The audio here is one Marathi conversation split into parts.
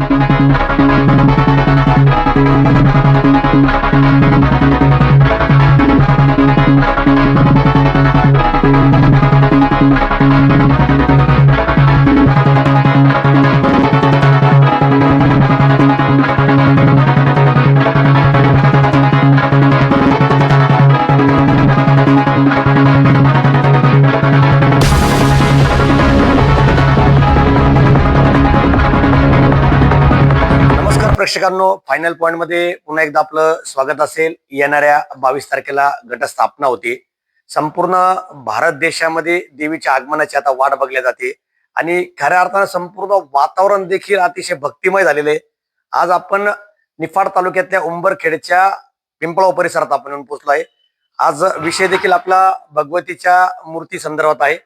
ఆ प्रेक्षकांनो फायनल पॉईंटमध्ये पुन्हा एकदा आपलं स्वागत असेल. येणाऱ्या बावीस तारखेला गटस्थापना होते. संपूर्ण भारत देशामध्ये देवीच्या आगमनाची आता वाट बघल्या जाते. आणि खऱ्या अर्थानं संपूर्ण वातावरण देखील अतिशय भक्तिमय झालेले. आज आपण निफाड तालुक्यातल्या उंबरखेडच्या पिंपळाव परिसरात आपण येऊन पोहोचलो आहे आज विषय देखील आपला भगवतीच्या मूर्ती संदर्भात आहे.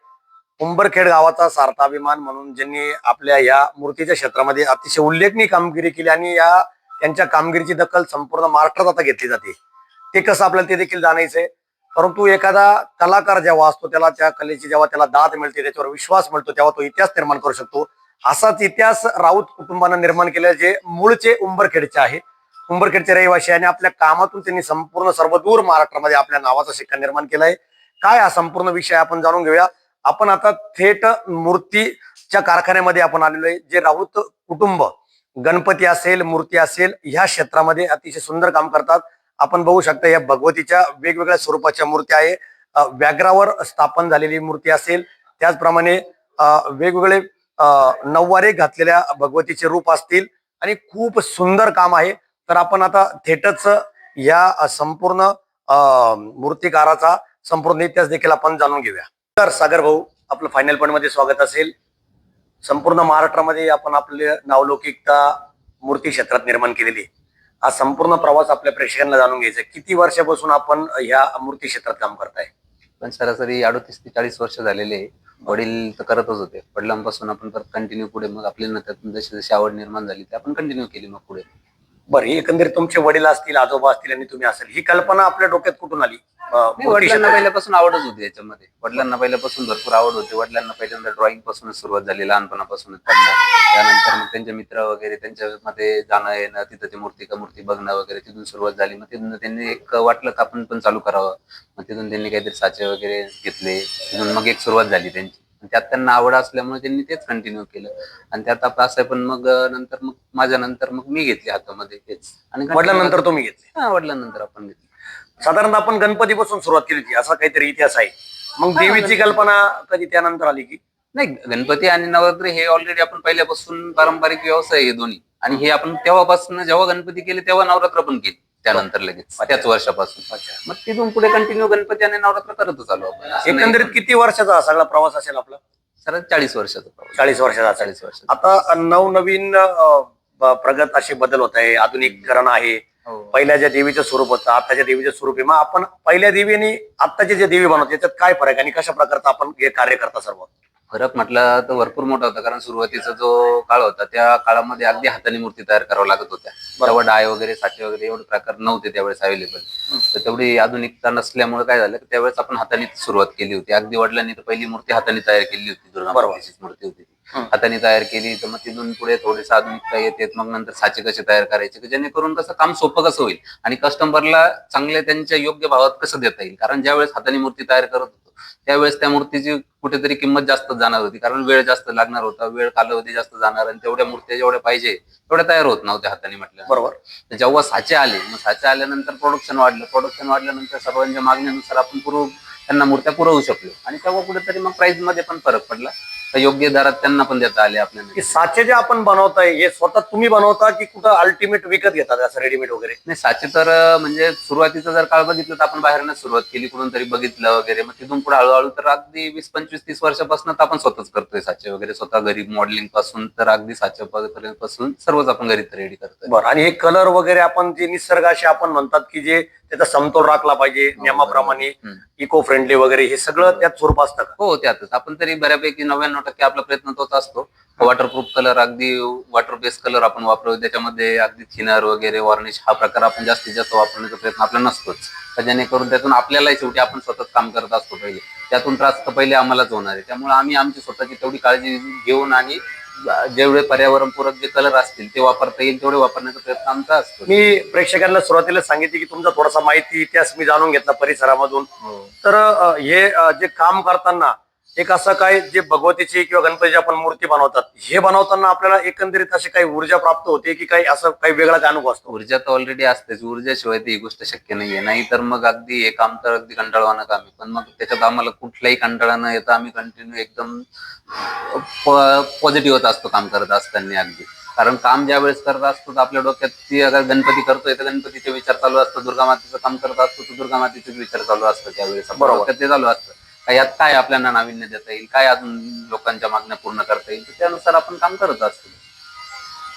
उंबरखेड गावाचा सारथाभिमान म्हणून ज्यांनी आपल्या या मूर्तीच्या क्षेत्रामध्ये अतिशय उल्लेखनीय कामगिरी केली आणि या त्यांच्या कामगिरीची दखल संपूर्ण महाराष्ट्रात आता घेतली जाते. ते कसं आपल्याला ते देखील जाणायचंय. परंतु एखादा कलाकार जेव्हा असतो त्याला त्या कलेची जेव्हा त्याला दाद मिळते त्याच्यावर विश्वास मिळतो तेव्हा तो इतिहास निर्माण करू शकतो. असाच इतिहास राऊत कुटुंबानं निर्माण केला जे मूळचे उंबरखेडचे आहे. उंबरखेडचे रहिवासी आणि आपल्या कामातून त्यांनी संपूर्ण सर्वदूर महाराष्ट्रामध्ये आपल्या नावाचा शिक्का निर्माण केलाय. काय हा संपूर्ण विषय आपण जाणून घेऊया. आपण आता थेट मूर्तीच्या कारखान्यामध्ये आपण आलेलो आहे. जे राऊत कुटुंब गणपती असेल मूर्ती असेल ह्या क्षेत्रामध्ये अतिशय सुंदर काम करतात. आपण बघू शकता या भगवतीच्या वेगवेगळ्या स्वरूपाच्या मूर्ती आहे. व्याघ्रावर स्थापन झालेली मूर्ती असेल. त्याचप्रमाणे वेगवेगळे नऊवारे घातलेल्या भगवतीचे रूप असतील. आणि खूप सुंदर काम आहे. तर आपण आता थेटच या संपूर्ण अ, मूर्तिकाराचा संपूर्ण इतिहास देखील आपण जाणून घेऊया. तर सागर भाऊ आपलं फायनल पॉईंटमध्ये स्वागत असेल. संपूर्ण महाराष्ट्रामध्ये आपण आपले नावलौकिकता मूर्ती क्षेत्रात निर्माण केलेली आहे. हा संपूर्ण प्रवास आपल्या प्रेक्षकांना जाणून घ्यायचा किती वर्षापासून आपण ह्या मूर्ती क्षेत्रात काम करताय? पण सरासरी अडतीस ते चाळीस वर्ष झालेले आहे. वडील तर करतच होते. वडिलांपासून आपण परत कंटिन्यू पुढे मग आपल्याला त्यातून जशी जशी आवड निर्माण झाली ते आपण कंटिन्यू केली मग पुढे. बरं ही एकंदरीत तुमचे वडील असतील आजोबा असतील आणि तुम्ही असेल ही कल्पना आपल्या डोक्यात कुठून आली? अं, नाही, मूर्ती वडिलांना. पहिल्यापासून आवडच होती याच्यामध्ये. वडिलांना पहिल्यापासून भरपूर आवड होती. वडिलांना पहिल्यांदा ड्रॉइंग पासूनच सुरुवात झाली लहानपणापासूनच त्यांना. त्यानंतर मग त्यांचे मित्र वगैरे त्यांच्यामध्ये जाणं येणं तिथं ते मूर्ती का मूर्ती बघणं वगैरे तिथून सुरुवात झाली. मग तिथून त्यांनी एक वाटलं का आपण पण चालू करावं. मग तिथून त्यांनी काहीतरी साचे वगैरे घेतले. तिथून मग एक सुरुवात झाली त्यांची. त्यात त्यांना आवड असल्यामुळे त्यांनी तेच कंटिन्यू केलं. आणि त्यात आपलं असं पण मग नंतर मग माझ्या नंतर मग मी घेतली हातामध्ये तेच. आणि वडिलांनंतर तुम्ही घेतले? हा वडिलांनंतर आपण घेतली. साधारणतः आपण गणपतीपासून सुरुवात केली होती. असा काहीतरी इतिहास आहे. मग देवीची गणपती. कल्पना कधी त्यानंतर आली की? नाही गणपती आणि नवरात्री हे ऑलरेडी आपण पहिल्यापासून पारंपरिक व्यवसाय आहे हे दोन्ही. आणि हे आपण तेव्हापासून जेव्हा गणपती केले तेव्हा नवरात्र पण केली. त्यानंतर लगेच. त्याच वर्षापासून. मग तिथून पुढे कंटिन्यू गणपती आणि नवरात्र करतच आलो आपण असं नाही एकंदरीत किती वर्षाचा हा सगळा प्रवास असेल आपला? सर चाळीस वर्षाचा प्रवास. चाळीस वर्षाचा असेल. चाळीस वर्ष आता नवनवीन अं, ब- प्रगत असे बदल होत आहे आधुनिकीकरण आहे. हो. पहिल्या ज्या देवीचं स्वरूप होतं आताच्या देवीचं स्वरूप आहे. मग आपण पहिल्या देवी आणि आत्ताचे जे देवी बनवतो याच्यात काय फरक आहे आणि कशा प्रकारचं आपण हे कार्य करता सर्व? फरक म्हटलं तर भरपूर मोठा होता कारण सुरुवातीचा जो काळ होता त्या काळामध्ये अगदी हाताने मूर्ती तयार करावं लागत होत्या. तेव्हा डाय वगैरे साठे वगैरे एवढे प्रकार नव्हते त्यावेळेस अवेलेबल तर तेवढी आधुनिकता नसल्यामुळे काय झालं की त्यावेळेस आपण हाताने सुरुवात केली होती. अगदी वडिलांनी तर पहिली मूर्ती हाताने तयार केली होती दुर्गा मूर्ती होती. हाताने तयार केली तर मग तिथून पुढे थोडीसं आधुनिकता येते मग नंतर साचे कसे तयार करायचे की जेणेकरून कसं काम सोपं कसं होईल आणि कस्टमरला चांगल्या त्यांच्या योग्य भावात कसं देता येईल. कारण ज्यावेळेस हाताने मूर्ती तयार करत होतो त्यावेळेस त्या मूर्तीची कुठेतरी किंमत जास्त जाणार होती. कारण वेळ जास्त लागणार होता वेळ कालावधी जास्त जाणार आणि तेवढ्या मूर्त्या जेवढ्या पाहिजे तेवढ्या तयार होत नव्हत्या हाताने म्हटलं बरोबर. जेव्हा साचे आले मग साचे आल्यानंतर प्रोडक्शन वाढलं. प्रोडक्शन वाढल्यानंतर सर्वांच्या मागणीनुसार आपण पुरवू त्यांना मूर्त्या पुरवू शकलो. आणि तेव्हा कुठेतरी मग प्राइसमध्ये पण फरक पडला. तर योग्य दरात त्यांना पण देता आले आपल्याला की साचे जे आपण बनवताय हे स्वतः तुम्ही बनवता की कुठं अल्टिमेट विकत घेतात असं रेडीमेड वगैरे? नाही साचे तर अं, म्हणजे सुरुवातीचं जर काळ बघितलं तर आपण बाहेरनं सुरुवात केली कुठून तरी बघितलं वगैरे. मग तिथून पुढे हळूहळू तर अगदी वीस पंचवीस तीस वर्षापासून तर आपण स्वतःच करतोय साचे वगैरे. स्वतः घरी मॉडेलिंगपासून तर अगदी साचे पासून सर्वच आपण घरी रेडी करतोय. बरं आणि हे कलर वगैरे आपण जे निसर्गाशी आपण म्हणतात की जे त्याचा समतोल राखला पाहिजे नियमाप्रमाणे हम्म. इको फ्रेंडली वगैरे हे सगळं त्यात स्वरूप असतं का? हो त्यातच. आपण तरी बऱ्यापैकी नव्याण्णव टक्के आपला प्रयत्न तोच असतो. वॉटरप्रूफ कलर अगदी वॉटर बेस्ड कलर आपण वापरतो त्याच्यामध्ये अगदी थिनर वगैरे वॉर्निश हा प्रकार आपण जास्तीत जास्त वापरण्याचा प्रयत्न आपला नसतोच. तर जेणेकरून त्यातून आपल्यालाही शेवटी आपण स्वतःच काम करत असतो पहिले. त्यातून त्रास तर पहिले आम्हालाच होणार आहे. त्यामुळे आम्ही आमची स्वतःची तेवढी काळजी घेऊन आणि जेवढे पर्यावरणपूरक जे कलर असतील ते वापरता येईल तेवढे वापरण्याचा प्रयत्न आमचा असतो. मी प्रेक्षकांना सुरुवातीला सांगितले की तुमचा थोडासा माहिती इतिहास मी जाणून घेतला परिसरामधून. तर अ, हे अ, जे काम करताना एक असं काय जे भगवतीची किंवा गणपतीची आपण मूर्ती बनवतात हे बनवताना आपल्याला एकंदरीत अशी काही ऊर्जा प्राप्त होते की काही असं काही वेगळा काय अनुभव असतो? ऊर्जा तर ऑलरेडी असतेच. ऊर्जाशिवाय ती ही गोष्ट शक्य नाहीये. नाही तर मग अगदी हे काम तर अगदी कंटाळवाणं काम आहे. पण मग त्याच्यात आम्हाला कुठलाही कंटाळा न येता आम्ही कंटिन्यू एकदम पॉझिटिव्ह होत असतो काम करत असताना अगदी. कारण काम ज्या वेळेस करत असतो तर आपल्या डोक्यात ती अगर गणपती करतोय तर गणपतीचे विचार चालू असतो दुर्गा मातेचं काम करत असतो तर दुर्गा मातेचे विचार चालू असतो त्यावेळेस बरोबर. ते चालू का यात काय आपल्याला नाविन्य देता येईल? काय अजून लोकांच्या मागण्या पूर्ण करता येईल? तर त्यानुसार आपण काम करत असतो.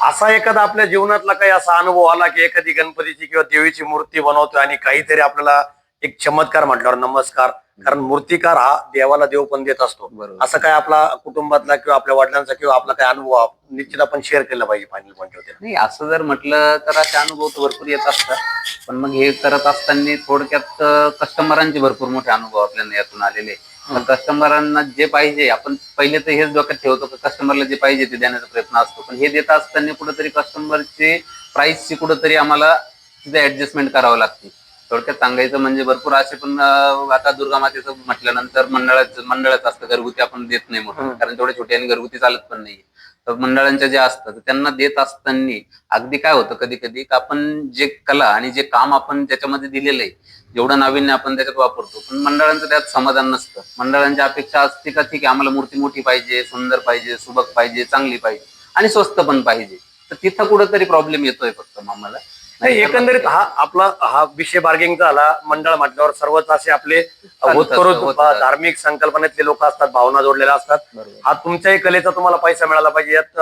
असा एखादा आपल्या जीवनातला काही असा अनुभव आला की एखादी गणपतीची किंवा देवीची मूर्ती बनवतोय आणि काहीतरी आपल्याला एक चमत्कार म्हटल्यावर नमस्कार. कारण मूर्तिकार हा देवाला देव पण देत असतो. बरोबर. असं काय आपला कुटुंबातला किंवा आपल्या वडिलांचा किंवा आपला काय अनुभव आप- निश्चित आपण शेअर केला पाहिजे फायनल पॉईंट होते नाही असं जर म्हटलं तर असे अनुभव तर भरपूर येत असतात. पण मग हे करत असताना थोडक्यात कस्टमरांचे भरपूर मोठे अनुभव आपल्याला यातून आलेले कस्टमरांना जे पाहिजे आपण पहिले तर हेच डोक्यात ठेवतो की कस्टमरला जे पाहिजे ते देण्याचा प्रयत्न असतो. पण हे देत असताना कुठेतरी कस्टमरचे प्राइसची कुठेतरी आम्हाला तिथे ऍडजस्टमेंट करावं लागते. थोडक्यात सांगायचं म्हणजे भरपूर असे पण आता दुर्गा मातेचं म्हटल्यानंतर मंडळाचं मंडळच असतं घरगुती आपण देत नाही म्हणून. कारण तेवढे छोटे आणि घरगुती चालत पण नाही तर मंडळांच्या जे असतात त्यांना देत असताना अगदी काय होतं कधी कधी आपण जे कला आणि जे काम आपण त्याच्यामध्ये दिलेलं आहे जेवढं नाविन्य आपण त्याच्यात वापरतो. पण मंडळांचं त्यात समाधान नसतं. मंडळांची अपेक्षा असते का ठीक आहे आम्हाला मूर्ती मोठी पाहिजे सुंदर पाहिजे सुबक पाहिजे चांगली पाहिजे आणि स्वस्त पण पाहिजे. तर तिथं कुठंतरी प्रॉब्लेम येतोय फक्त आम्हाला. नाही एकंदरीत हा आपला हा विषय बार्गेनिंगचा झाला मंडळ म्हटल्यावर सर्वच असे आपले होतकरू. धार्मिक संकल्पनेतले लोक असतात भावना जोडलेल्या असतात. हा तुमच्याही कलेचा तुम्हाला पैसा मिळाला पाहिजे यात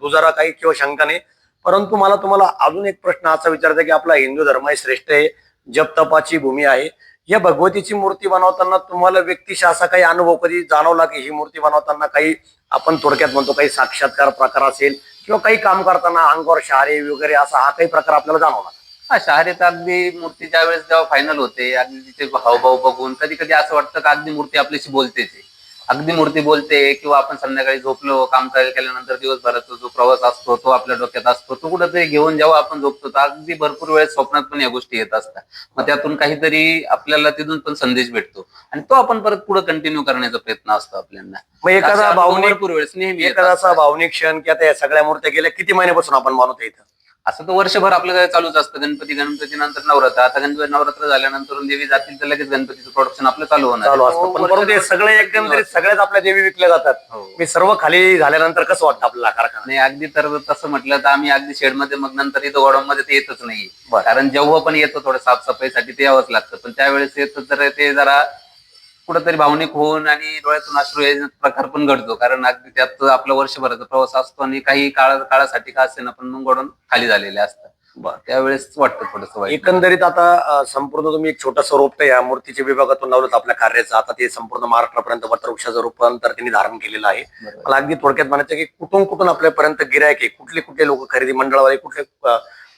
दुजारा काही किंवा शंका नाही परंतु मला तुम्हाला अजून एक प्रश्न असा विचारायचा आहे की आपला हिंदू धर्म आहे श्रेष्ठ आहे जप तपाची भूमी आहे या भगवतीची मूर्ती बनवताना तुम्हाला व्यक्तिशः असा काही अनुभव कधी जाणवला की ही मूर्ती बनवताना काही आपण थोडक्यात म्हणतो काही साक्षात्कार प्रकार असेल किंवा काही काम करताना अंगावर शहारे वगैरे असा हा काही प्रकार आपल्याला जाणवला हा शहरेत अगदी मूर्ती ज्या वेळेस जेव्हा फायनल होते अगदी तिचे हावभाव बघून कधी कधी असं वाटतं का अगदी मूर्ती आपल्याशी बोलतेच आहे. अगदी मूर्ती बोलते किंवा आपण संध्याकाळी झोपलो काम केल्यानंतर दिवसभराचा जो प्रवास असतो तो आपल्या डोक्यात असतो तो कुठेतरी घेऊन जेव्हा आपण झोपतो तर अगदी भरपूर वेळेस स्वप्नात पण या गोष्टी येत असतात. मग त्यातून काहीतरी आपल्याला तिथून पण संदेश भेटतो. आणि तो आपण परत पुढे कंटिन्यू करण्याचा प्रयत्न असतो आपल्याला. मग एखादा भावनिक भरपूर वेळेस नेहमी एखादा असा. भावनिक क्षण की आता या सगळ्या मूर्त्या गेल्या किती महिन्यापासून आपण बनवतो इथं? असं तर वर्षभर आपलं काय चालूच असतं. गणपती गणपती नंतर नवरात्र. आता गणपती नवरात्र झाल्यानंतर देवी जातील तर लगेच गणपतीचं प्रोडक्शन आपलं चालू होणार. चालू. असतं. पण परंतु हे सगळे एकंदरीत सगळ्याच आपल्या देवी विकल्या जातात. हो. मी सर्व खाली झाल्यानंतर कसं वाटतं आपल्याला कारखाना नाही अगदी तर तसं म्हटलं तर आम्ही अगदी शेडमध्ये मग नंतर इथं गोडाऊनमध्ये ते येतच नाही. बरं. कारण जेव्हा पण येतो थोडं साफसफाईसाठी ते यावंच लागतं. पण त्यावेळेस येतं तर ते जरा कुठंतरी भावनिक होऊन आणि डोळ्यातून अश्रू यायचा प्रकार पण घडतो. कारण अगदी त्यात आपला वर्षभराचा प्रवास असतो आणि काही काळा काळासाठी का असे ना पण मग खाली झालेले असतात. त्यावेळेस वाटतं थोडस एकंदरीत आता संपूर्ण तुम्ही एक छोटस रोपट या मूर्तीच्या विभागातून लावलं आपल्या कार्याचं. आता ते संपूर्ण महाराष्ट्रापर्यंत वटवृक्षाचं रूपांतर त्यांनी धारण केलेलं आहे. मला अगदी थोडक्यात म्हणायचं की कुठून कुठून आपल्यापर्यंत गिरायक आहे? कुठले कुठले लोक खरेदी मंडळवाले? कुठले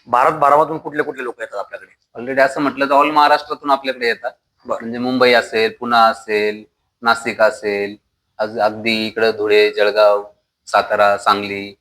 भारत भरामधून कुठले कुठले लोक येतात आपल्याकडे? ऑलरेडी असं म्हटलं तर ऑल महाराष्ट्रातून आपल्याकडे येतात. म्हणजे मुंबई असेल पुणे असेल नाशिक असेल अग- अगदी इकडं धुळे जळगाव सातारा सांगली.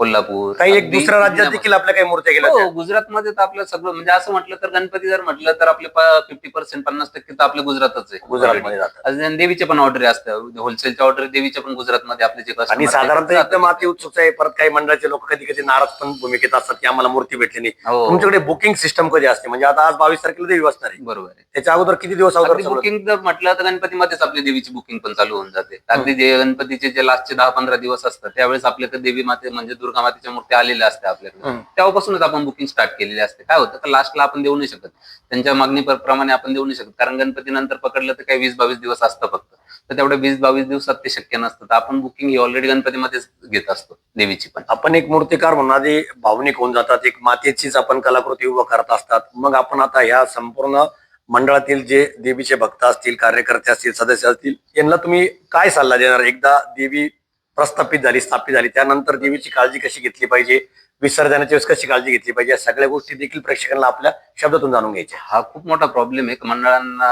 कोल्हापूर काही एक अगदी दुसऱ्या राज्यात पुण्यामध्ये. देखील आपल्या काही मूर्त्या गेल्या हो गुजरातमध्ये तर आपलं सगळं म्हणजे असं म्हटलं तर गणपती जर म्हटलं तर आपले फिफ्टी पर्सेंट पन्नास टक्के तर आपलं गुजरातच आहे. गुजरातमध्ये जातात. अजून देवीचे पण ऑर्डर असतात होलसेलच्या ऑर्डर देवीच्या पण गुजरातमध्ये आपले जे customer आणि आहेत, साधारणतः जातात. एकदम अति उत्सुक आहे. परत काही मंडळाचे लोक कधी कधी नाराज पण भूमिकेत असतात की आम्हाला मूर्ती भेटली नाही. हो. तुमच्याकडे बुकिंग सिस्टम कधी असते? म्हणजे आता आज बावीस तारखेला देवी बसणार आहे. बरोबर आहे. त्याच्या अगोदर किती दिवस अगोदर अगदी? बुकिंग जर म्हटलं तर गणपतीमध्येच आपली देवीची बुकिंग पण चालू होऊन जाते. अगदी जे गणपतीचे जे लास्टचे दहा पंधरा दिवस असतात त्यावेळेस आपल्याकडे देवी माते म्हणजे दुर्गा मातेच्या मूर्ती आलेल्या असतात आपल्याकडे. तेव्हापासूनच आपण बुकिंग स्टार्ट केलेली असते. काय होतं? तर लास्टला आपण देऊ नाही शकत. त्यांच्या मागणी पर- प्रमाणे आपण देऊ नाही शकत. कारण गणपती नंतर पकडलं तर काही वीस बावीस दिवस असतं फक्त. तर तेवढ्या वीस बावीस दिवसात ते शक्य नसतं. तर आपण बुकिंग ही ऑलरेडी गणपतीमध्येच घेत असतो देवीची पण. आपण एक मूर्तिकार म्हणून आधी भावनिक होऊन जातात. एक मातेचीच आपण कलाकृती उभं करत असतात. मग आपण आता ह्या संपूर्ण मंडळातील जे देवीचे भक्त असतील कार्यकर्ते असतील सदस्य असतील यांना तुम्ही काय सल्ला देणार? एकदा देवी प्रस्थापित झाली स्थापित झाली. त्यानंतर देवीची काळजी कशी घेतली पाहिजे? विसर्जनाच्या वेळेस कशी काळजी घेतली पाहिजे? या सगळ्या गोष्टी देखील प्रेक्षकांना आपल्या शब्दातून जाणून घ्यायच्या हा खूप मोठा प्रॉब्लेम आहे. मंडळांना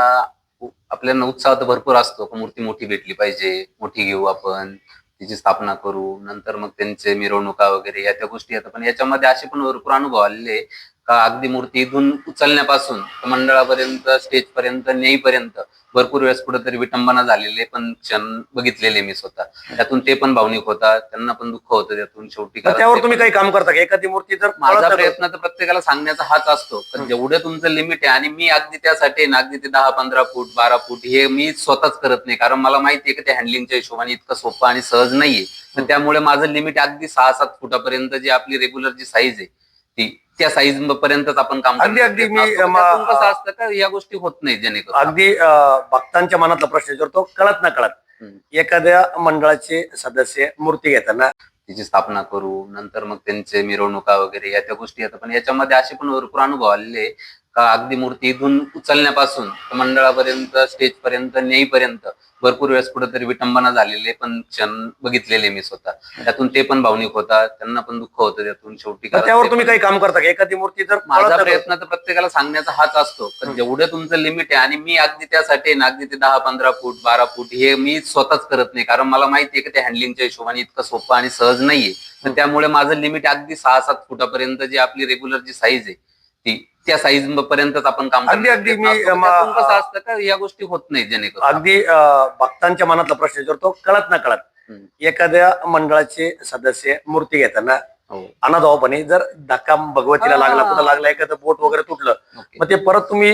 आपल्याला उत्साह तर भरपूर असतो. मूर्ती मोठी भेटली पाहिजे. मोठी घेऊ आपण. तिची स्थापना करू. नंतर मग त्यांचे मिरवणुका वगैरे या त्या गोष्टी येतात. पण याच्यामध्ये असे पण भरपूर अनुभव आलेले का अगदी मूर्ती इथून उचलण्यापासून मंडळापर्यंत स्टेज पर्यंत नेईपर्यंत भरपूर वेळेस कुठेतरी विटंबना झालेले पण क्षण बघितलेले मी स्वतः. त्यातून ते पण भावनिक होतात त्यांना पण दुःख होतं त्यातून शेवटी त्यावर तुम्ही काही काम करता का? एखादी मूर्ती जर माझा प्रयत्न तर प्रत्येकाला सांगण्याचा हाच असतो पण जेवढं तुमचं लिमिट आहे आणि मी अगदी त्यासाठी ना अगदी ते दहा पंधरा फूट बारा फूट हे मी स्वतःच करत नाही. कारण मला माहिती आहे की ते हँडलिंगच्या हिशोबाने इतकं सोपं आणि सहज नाहीये. तर त्यामुळे माझं लिमिट अगदी सहा सात फुटापर्यंत जी आपली रेग्युलर जी साईज आहे ती त्या साईज पर्यंतच आपण काम अगदी- अगदी मी- कसं असतं का या गोष्टी होत नाही जेणेकरून? अगदी अं, भक्तांच्या मनातला प्रश्न विचारतो कळत ना कळत. हम्म. एखाद्या मंडळाचे सदस्य मूर्ती घेताना. तिची स्थापना करू नंतर मग त्यांचे मिरवणुका वगैरे या त्या गोष्टी येतात. पण याच्यामध्ये असे पण भरपूर अनुभव आलेले का अगदी मूर्ती इथून उचलण्यापासून तर मंडळापर्यंत स्टेज पर्यंत नेईपर्यंत भरपूर वेळेस कुठेतरी विटंबना झालेले पण क्षण बघितलेले मी स्वतः. त्यातून ते पण भावनिक होतात त्यांना पण दुःख होतं त्यातून शेवटी तर त्यावर तुम्ही काही काम करता का? एखादी मूर्ती जर माझा प्रयत्न तर प्रत्येकाला सांगण्याचा हाच असतो. पण जेवढं तुमचं लिमिट आहे आणि मी अगदी त्यासाठी ना अगदी ते दहा पंधरा फूट बारा फूट हे मी स्वतःच करत नाही. कारण मला माहिती आहे की ते हँडलिंगच्या हिशोबाने इतकं सोपं आणि सहज नाहीये. तर त्यामुळे माझं लिमिट अगदी सहा सात फुटापर्यंत जी आपली रेग्युलर जी साईज आहे ती त्या साईज पर्यंतच आपण काम अगदी- अगदी मी- कसं असतं का या गोष्टी होत नाही जेणेकरून अगदी अं, भक्तांच्या मनातला प्रश्न विचारतो. कळत ना कळत. हम्म. एखाद्या मंडळाचे सदस्य मूर्ती घेताना अनाधावपणे जर धक्का भगवतीला हा. लागला कुठं लागला एखादं बोट वगैरे तुटलं मग ते परत तुम्ही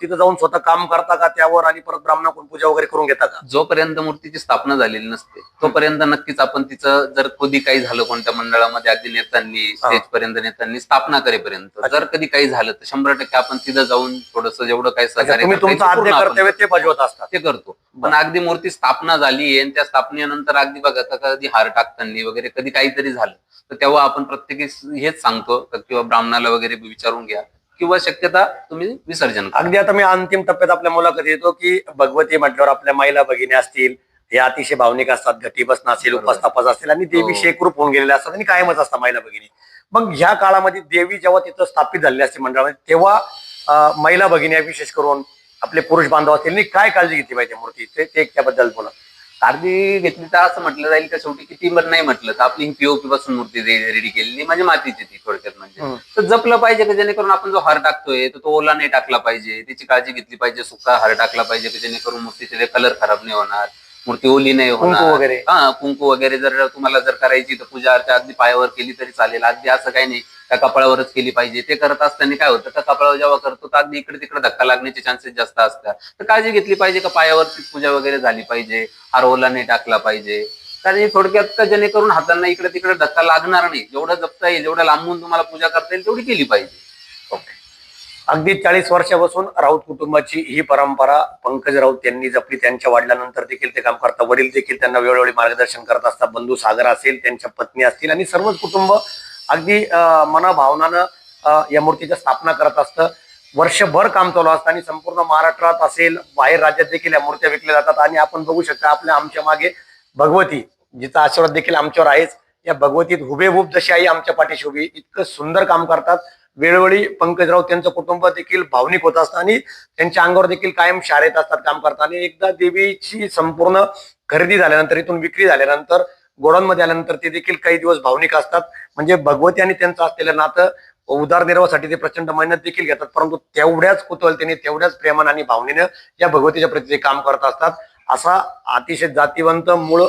तिथं जाऊन स्वतः काम करता का त्यावर आणि परत ब्राह्मणाकडून पूजा वगैरे करून घेता का? जोपर्यंत मूर्तीची स्थापना झालेली नसते तोपर्यंत नक्कीच आपण तिचं जर कधी काही झालं कोणत्या मंडळामध्ये अगदी नेत्यांनी स्टेज पर्यंत नेत्यांनी स्थापना करेपर्यंत जर कधी काही झालं तर शंभर टक्के आपण तिथं जाऊन थोडस जेवढं काही सहकार्य ते पूर्ण आद्य आपण कर्तव्य ते बजावत असतात. ते करतो. पण अगदी मूर्ती स्थापना झाली आणि त्या स्थापनेनंतर अगदी बघा कधी हार टाकताना वगैरे कधी काहीतरी झालं तर तेव्हा आपण प्रत्येकी हेच सांगतो किंवा ब्राह्मणाला वगैरे विचारून घ्या किंवा शक्यता तुम्ही विसर्जन करा. अगदी आता मी अंतिम टप्प्यात आपल्या मुलाखत येतो की भगवती म्हटल्यावर आपल्या महिला भगिनी असतील हे अतिशय भावनिक असतात घटी बसणं असेल बरोबर. उपास असतील आणि देवी हो. शेकरूप होऊन गेलेल्या असतात आणि कायमच असतात महिला भगिनी. मग ह्या काळामध्ये देवी जेव्हा तिथं स्थापित झालेली असते मंडळामध्ये तेव्हा अं, महिला भगिनी विशेष करून आपले पुरुष बांधव असतील. यांनी काय काळजी घेतली पाहिजे मूर्ती? ते ते एक त्याबद्दल बोला. अर्धी घेतली तर असं म्हटलं जाईल का शेवटी किती पण नाही म्हटलं तर आपली ही पीओपी पासून मूर्ती रेडी केलेली म्हणजे मातीची ती थोडक्यात म्हणजे. तर जपलं पाहिजे का जेणेकरून आपण जो हार टाकतोय तर तो ओला नाही टाकला पाहिजे? त्याची काळजी घेतली पाहिजे सुका हार टाकला पाहिजे की जेणेकरून मूर्तीचे कलर खराब नाही होणार मूर्ती ओली नाही होणार? वगैरे. हा कुंकू वगैरे जर तुम्हाला जर करायची तर पूजा अर्चा अगदी पायावर केली तरी चालेल. अगदी असं काही नाही. त्या कपाळावरच केली पाहिजे. ते करत असताना काय होतं? त्या कपाळावर जेव्हा करतो तर अगदी इकडे तिकडे धक्का लागण्याचे चान्सेस जास्त असतात. तर काळजी घेतली पाहिजे का? पायावरती पूजा वगैरे झाली पाहिजे. आरोला नाही टाकला पाहिजे. कारण थोडक्यात का जेणेकरून हातांना इकडे तिकडे धक्का लागणार नाही. जेवढं जपता येईल जेवढं लांबून तुम्हाला पूजा करता येईल तेवढी केली पाहिजे. ओके अगदी चाळीस वर्षापासून राऊत कुटुंबाची ही परंपरा पंकज राऊत यांनी जपली. त्यांच्या वाढल्यानंतर देखील ते काम करतात. वडील देखील त्यांना वेळोवेळी मार्गदर्शन करत असतात. बंधू सागर असेल त्यांच्या पत्नी असतील आणि सर्वच कुटुंब अगदी मनाभावनानं या मूर्तीच्या स्थापना करत असतं. वर्षभर काम चालू असतं आणि संपूर्ण महाराष्ट्रात असेल बाहेर राज्यात देखील या मूर्त्या विकल्या जातात. आणि आपण बघू शकता आपल्या आमच्या मागे भगवती जिचा आशीर्वाद देखील आमच्यावर आहेच. या भगवतीत हुबेहूब जशी आई आमच्या पाठीशी उभी इतकं सुंदर काम करतात. वेळोवेळी पंकजराव त्यांचं कुटुंब देखील भावनिक होत असतं आणि त्यांच्या अंगावर देखील कायम शाळेत असतात काम करतात. आणि एकदा देवीची संपूर्ण खरेदी झाल्यानंतर इथून विक्री झाल्यानंतर गोडाऊनमध्ये आल्यानंतर ते देखील काही दिवस भावनिक असतात. म्हणजे भगवती आणि त्यांचं असलेलं नातं उदारनिर्वाहासाठी ते प्रचंड मेहनत देखील घेतात. परंतु तेवढ्याच कुतूहलतेने तेवढ्याच प्रेमान आणि भावनेनं या भगवतीच्या प्रती ते काम करत असतात. असा अतिशय जातीवंत मूळ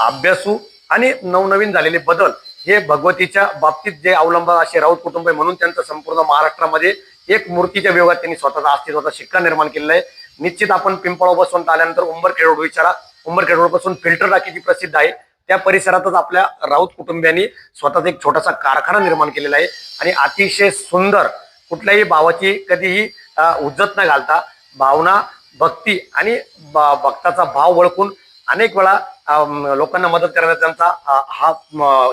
अभ्यासू आणि नवनवीन झालेले बदल हे भगवतीच्या बाबतीत जे अवलंब असे राऊत कुटुंब आहे म्हणून त्यांचं संपूर्ण महाराष्ट्रामध्ये एक मूर्तीच्या विभागात त्यांनी स्वतःचा अस्तित्वाचा शिक्का निर्माण केलेला आहे. निश्चित आपण पिंपळा बसवंत आल्यानंतर उंबरखेड रोड विचारा. उंबरखेड रोड फिल्टर टाकी जी प्रसिद्ध आहे. त्या परिसरातच आपल्या राऊत कुटुंबियांनी स्वतःचा एक छोटासा कारखाना निर्माण केलेला आहे. आणि अतिशय सुंदर कुठल्याही भावाची कधीही उज्जत न घालता भावना भक्ती आणि भक्ताचा भाव ओळखून अनेक वेळा लोकांना मदत करण्याचा त्यांचा हा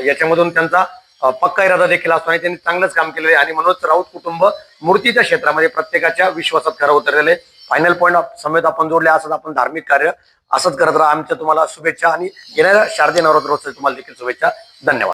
याच्यामधून त्यांचा पक्का इरादा देखील असतो आणि त्यांनी चांगलंच काम केलेलं आहे. आणि म्हणूनच राऊत कुटुंब मूर्तीच्या क्षेत्रामध्ये प्रत्येकाच्या विश्वासात खरं उतरलेलं आहे. फायनल पॉईंट समेत आपण जोडले असं आपण धार्मिक कार्य असंच करत राहा. आमच्या तुम्हाला शुभेच्छा आणि येणाऱ्या शारदीय नवरात्रोत्सव तुम्हाला देखील शुभेच्छा. धन्यवाद.